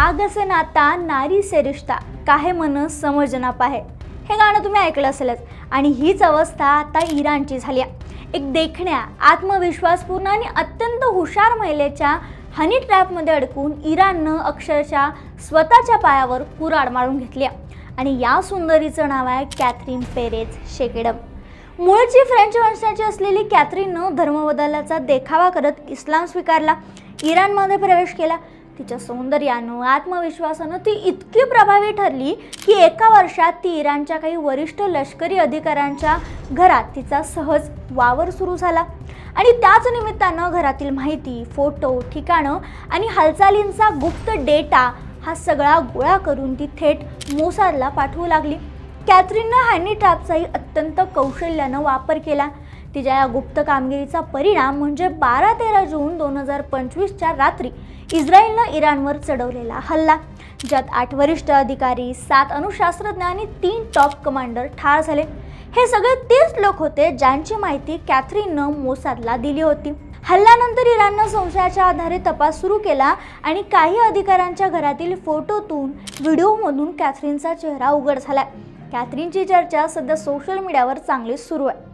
आगसे नाता नारी सेरिश्ता काहे मन समजना पाहे हे गाणं तुम्ही ऐकलं असेलच. आणि हीच अवस्था आता इराणची झाली आहे. एक देखण्या आत्मविश्वासपूर्ण आणि अत्यंत हुशार महिलेच्या हनी ट्रॅपमध्ये अडकून इराणनं अक्षरशः स्वतःच्या पायावर कुराड मारून घेतली आहे. आणि या सुंदरीचं नाव आहे कॅथरीन पेरेज शेकेडम. मूळची फ्रेंच वंशाची असलेली कॅथरीननं धर्मबदलाचा देखावा करत इस्लाम स्वीकारला. इराणमध्ये प्रवेश केला. तिच्या सौंदर्यानं आत्मविश्वासानं ती इतकी प्रभावी ठरली की एका वर्षात ती इराणच्या काही वरिष्ठ लष्करी अधिकाऱ्यांच्या घरात तिचा सहज वावर सुरू झाला. आणि त्याच निमित्तानं घरातील माहिती फोटो ठिकाणं आणि हालचालींचा गुप्त डेटा हा सगळा गोळा करून ती थेट मोसारला पाठवू लागली. कॅथरीननं हॅनी ट्रॅपचाही अत्यंत कौशल्यानं वापर केला. तिच्या या गुप्त कामगिरीचा परिणाम म्हणजे बारा तेरा जून दोन हजार पंचवीसच्या रात्री इस्रायलनं इराणवर चढवलेला हल्ला ज्यात आठ वरिष्ठ अधिकारी सात अणुशास्त्रज्ञ आणि तीन टॉप कमांडर ठार झाले. हे सगळे तेच लोक होते ज्यांची माहिती कॅथरीननं मोसादला दिली होती. हल्ल्यानंतर इराणनं संशयाच्या आधारे तपास सुरू केला आणि काही अधिकाऱ्यांच्या घरातील फोटोतून व्हिडिओमधून कॅथरीनचा चेहरा उघड झालाय. कॅथरीनची चर्चा सध्या सोशल मीडियावर चांगलीच सुरू आहे.